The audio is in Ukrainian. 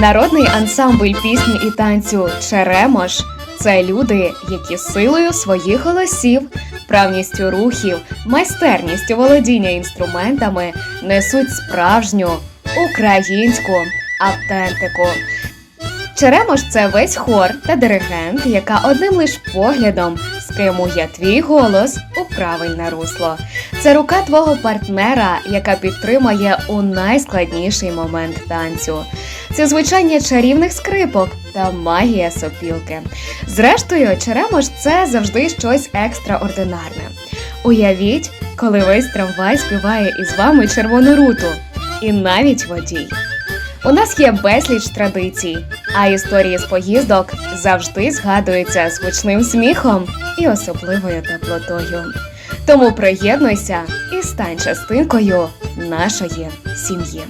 Народний ансамбль пісні і танцю Черемош це люди, які силою своїх голосів, правністю рухів, майстерністю володіння інструментами несуть справжню українську автентику. Черемош це весь хор та диригент, яка одним лиш поглядом спрямує твій голос правильне русло. Це рука твого партнера, яка підтримує у найскладніший момент танцю. Це звучання чарівних скрипок та магія сопілки. Зрештою, черемош це завжди щось екстраординарне. Уявіть, коли весь трамвай співає із вами червону руту, і навіть водій. У нас є безліч традицій, а історії з поїздок завжди згадуються з гучним сміхом і особливою теплотою. Тому приєднуйся і стань частинкою нашої сім'ї.